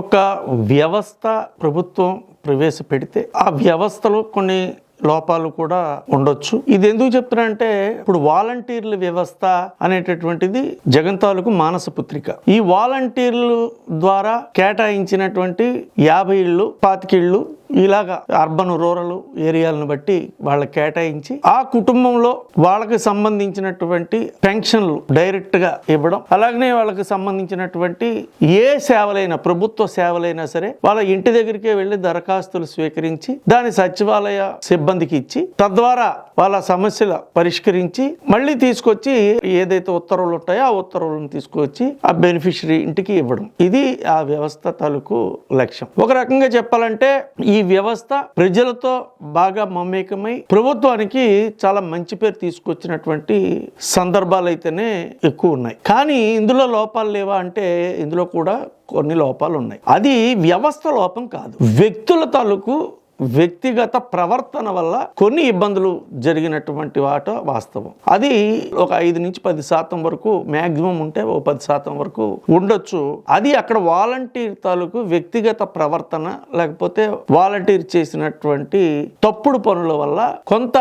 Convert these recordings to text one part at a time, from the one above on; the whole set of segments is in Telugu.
ఒక వ్యవస్థ ప్రభుత్వం ప్రవేశపెడితే ఆ వ్యవస్థలో కొన్ని లోపాలు కూడా ఉండొచ్చు. ఇది ఎందుకు చెప్తున్నానంటే ఇప్పుడు వాలంటీర్ల వ్యవస్థ అనేటటువంటిది జగన్ తాలూకు మానస పుత్రిక. ఈ వాలంటీర్లు ద్వారా కేటాయించినటువంటి యాభై ఇళ్ళు పాతికిళ్ళు ఇలాగా అర్బన్ రూరల్ ఏరియాలను బట్టి వాళ్ళకి కేటాయించి ఆ కుటుంబంలో వాళ్ళకి సంబంధించినటువంటి పెన్షన్లు డైరెక్ట్గా ఇవ్వడం అలాగనే వాళ్ళకి సంబంధించినటువంటి ఏ సేవలైనా ప్రభుత్వ సేవలైనా సరే వాళ్ళ ఇంటి దగ్గరికే వెళ్ళి దరఖాస్తులు స్వీకరించి దాని సచివాలయ సిబ్బందికి ఇచ్చి తద్వారా వాళ్ళ సమస్యలు పరిష్కరించి మళ్ళీ తీసుకొచ్చి ఏదైతే ఉత్తర్వులు ఉంటాయో ఆ ఉత్తర్వులను తీసుకొచ్చి ఆ బెనిఫిషరీ ఇంటికి ఇవ్వడం. ఇది ఆ వ్యవస్థ తాలూకు లక్ష్యం. ఒక రకంగా చెప్పాలంటే ఈ ఈ వ్యవస్థ ప్రజలతో బాగా మమేకమై ప్రభుత్వానికి చాలా మంచి పేరు తీసుకొచ్చినటువంటి సందర్భాలు అయితేనే ఎక్కువ ఉన్నాయి. కానీ ఇందులో లోపాలు లేవా అంటే ఇందులో కూడా కొన్ని లోపాలు ఉన్నాయి. అది వ్యవస్థ లోపం కాదు. వ్యక్తుల తాలూకు వ్యక్తిగత ప్రవర్తన వల్ల కొన్ని ఇబ్బందులు జరిగినటువంటి వాట వాస్తవం. అది ఒక ఐదు నుంచి పది శాతం వరకు మ్యాక్సిమం ఉంటే ఓ పది శాతం వరకు ఉండొచ్చు. అది అక్కడ వాలంటీర్ తాలూకు వ్యక్తిగత ప్రవర్తన లేకపోతే వాలంటీర్ చేసినటువంటి తప్పుడు పనుల వల్ల కొంత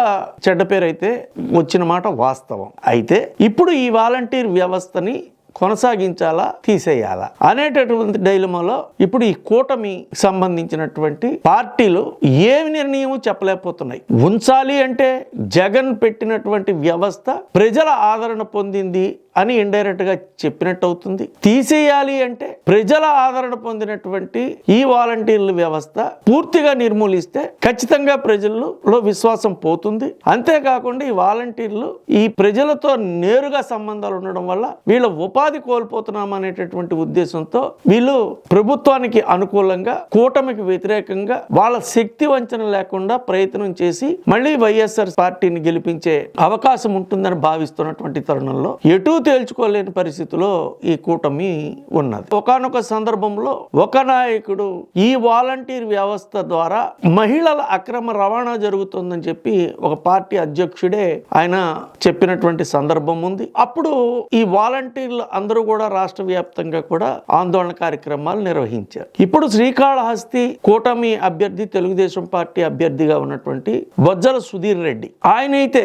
చెడ్డ పేరు అయితే వచ్చిన మాట వాస్తవం. అయితే ఇప్పుడు ఈ వాలంటీర్ వ్యవస్థని కొనసాగించాలా తీసేయాలా? అనేటటువంటి డైలమాలో ఇప్పుడు ఈ కూటమి సంబంధించినటువంటి పార్టీలు ఏమి నిర్ణయం చెప్పలేకపోతున్నాయి. ఉంచాలి అంటే జగన్ పెట్టినటువంటి వ్యవస్థ ప్రజల ఆదరణ పొందింది అని ఇండైరెక్ట్గా చెప్పినట్టు అవుతుంది తీసేయాలి అంటే ప్రజల ఆదరణ పొందినటువంటి ఈ వాలంటీర్ల వ్యవస్థ పూర్తిగా నిర్మూలిస్తే ఖచ్చితంగా ప్రజల్లో విశ్వాసం పోతుంది. అంతేకాకుండా ఈ వాలంటీర్లు ఈ ప్రజలతో నేరుగా సంబంధాలు ఉండడం వల్ల వీళ్ళ ఉపాధి కోల్పోతున్నాం అనేటటువంటి ఉద్దేశంతో వీళ్ళు ప్రభుత్వానికి అనుకూలంగా కూటమికి వ్యతిరేకంగా వాళ్ళ శక్తి వంచన లేకుండా ప్రయత్నం చేసి మళ్ళీ వైఎస్ఆర్ పార్టీని గెలిపించే అవకాశం ఉంటుందని భావిస్తున్నటువంటి తరుణంలో ఎటు తేల్చుకోలేని పరిస్థితిలో ఈ కూటమి ఉన్నది. ఒకానొక సందర్భంలో ఒక నాయకుడు ఈ వాలంటీర్ వ్యవస్థ ద్వారా మహిళల అక్రమ రవాణా జరుగుతుందని చెప్పి ఒక పార్టీ అధ్యక్షుడే ఆయన చెప్పినటువంటి సందర్భం ఉంది. అప్పుడు ఈ వాలంటీర్లు అందరూ కూడా రాష్ట్ర వ్యాప్తంగా కూడా ఆందోళన కార్యక్రమాలు నిర్వహించారు. ఇప్పుడు శ్రీకాళహస్తి కూటమి అభ్యర్థి తెలుగుదేశం పార్టీ అభ్యర్థిగా ఉన్నటువంటి బొజ్జల సుధీర్ రెడ్డి. ఆయన అయితే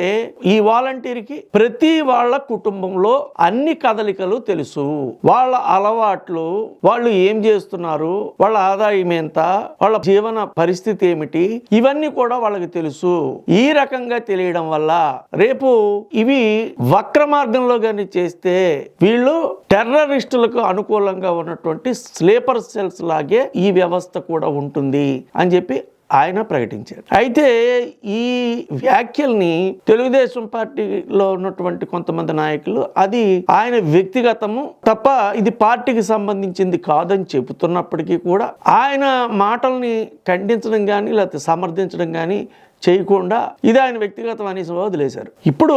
ఈ వాలంటీర్కి ప్రతి వాళ్ళ కుటుంబంలో అన్ని కదలికలు తెలుసు. వాళ్ళ అలవాట్లు వాళ్ళు ఏం చేస్తున్నారు వాళ్ళ ఆదాయం ఎంత వాళ్ళ జీవన పరిస్థితి ఏమిటి ఇవన్నీ కూడా వాళ్ళకి తెలుసు. ఈ రకంగా తెలియడం వల్ల రేపు ఇవి వక్ర మార్గంలో కానీ చేస్తే వీళ్ళు టెర్రరిస్టులకు అనుకూలంగా ఉన్నటువంటి స్లీపర్ సెల్స్ లాగే ఈ వ్యవస్థ కూడా ఉంటుంది అని చెప్పి ఆయన ప్రకటించారు. అయితే ఈ వ్యాఖ్యల్ని తెలుగుదేశం పార్టీలో ఉన్నటువంటి కొంతమంది నాయకులు అది ఆయన వ్యక్తిగతము తప్ప ఇది పార్టీకి సంబంధించింది కాదని చెబుతున్నప్పటికీ కూడా ఆయన మాటల్ని ఖండించడం కానీ లేకపోతే సమర్థించడం కానీ చేయకుండా ఇది ఆయన వ్యక్తిగతం అనేసి వదిలేశారు. ఇప్పుడు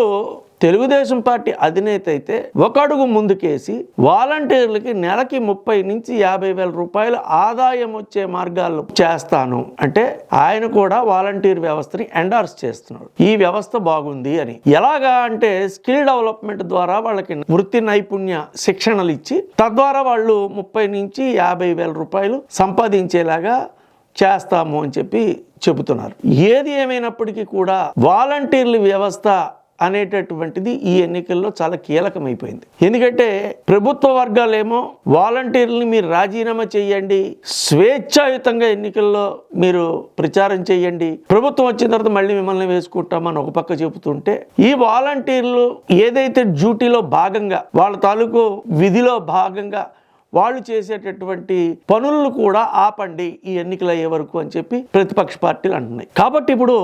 తెలుగుదేశం పార్టీ అధినేత అయితే ఒక అడుగు ముందుకేసి వాలంటీర్లకి నెలకి ముప్పై నుంచి యాభై వేల రూపాయల ఆదాయం వచ్చే మార్గాలు చేస్తాను. అంటే ఆయన కూడా వాలంటీర్ వ్యవస్థని ఎండార్స్ చేస్తున్నాడు. ఈ వ్యవస్థ బాగుంది అని. ఎలాగా అంటే స్కిల్ డెవలప్మెంట్ ద్వారా వాళ్ళకి వృత్తి నైపుణ్య శిక్షణలు ఇచ్చి తద్వారా వాళ్ళు ముప్పై నుంచి యాభై వేల రూపాయలు సంపాదించేలాగా చేస్తాము అని చెప్పి చెబుతున్నారు. ఏది ఏమైనప్పటికీ కూడా వాలంటీర్ల వ్యవస్థ అనేటటువంటిది ఈ ఎన్నికల్లో చాలా కీలకమైపోయింది. ఎందుకంటే ప్రభుత్వ వర్గాలేమో వాలంటీర్లని మీరు రాజీనామా చేయండి స్వేచ్ఛాయుతంగా ఎన్నికల్లో మీరు ప్రచారం చేయండి ప్రభుత్వం వచ్చిన తర్వాత మళ్ళీ మిమ్మల్ని వేసుకుంటామని ఒక పక్క చెబుతుంటే ఈ వాలంటీర్లు ఏదైతే డ్యూటీలో భాగంగా వాళ్ళ తాలూకు విధిలో భాగంగా వాళ్ళు చేసేటటువంటి పనులను కూడా ఆపండి ఈ ఎన్నికలు అయ్యే వరకు అని చెప్పి ప్రతిపక్ష పార్టీలు అంటున్నాయి. కాబట్టి ఇప్పుడు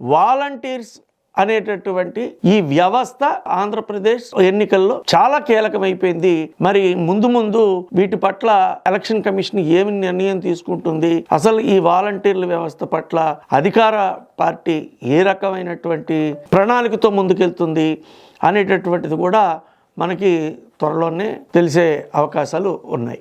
వాలంటీర్స్ అనేటటువంటి ఈ వ్యవస్థ ఆంధ్రప్రదేశ్ ఎన్నికల్లో చాలా కీలకమైపోయింది. మరి ముందు ముందు వీటి పట్ల ఎలక్షన్ కమిషన్ ఏమి నిర్ణయం తీసుకుంటుంది? అసలు ఈ వాలంటీర్ల వ్యవస్థ పట్ల అధికార పార్టీ ఏ రకమైనటువంటి ప్రణాళికతో ముందుకెళ్తుంది అనేటటువంటిది కూడా మనకి త్వరలోనే తెలిసే అవకాశాలు ఉన్నాయి.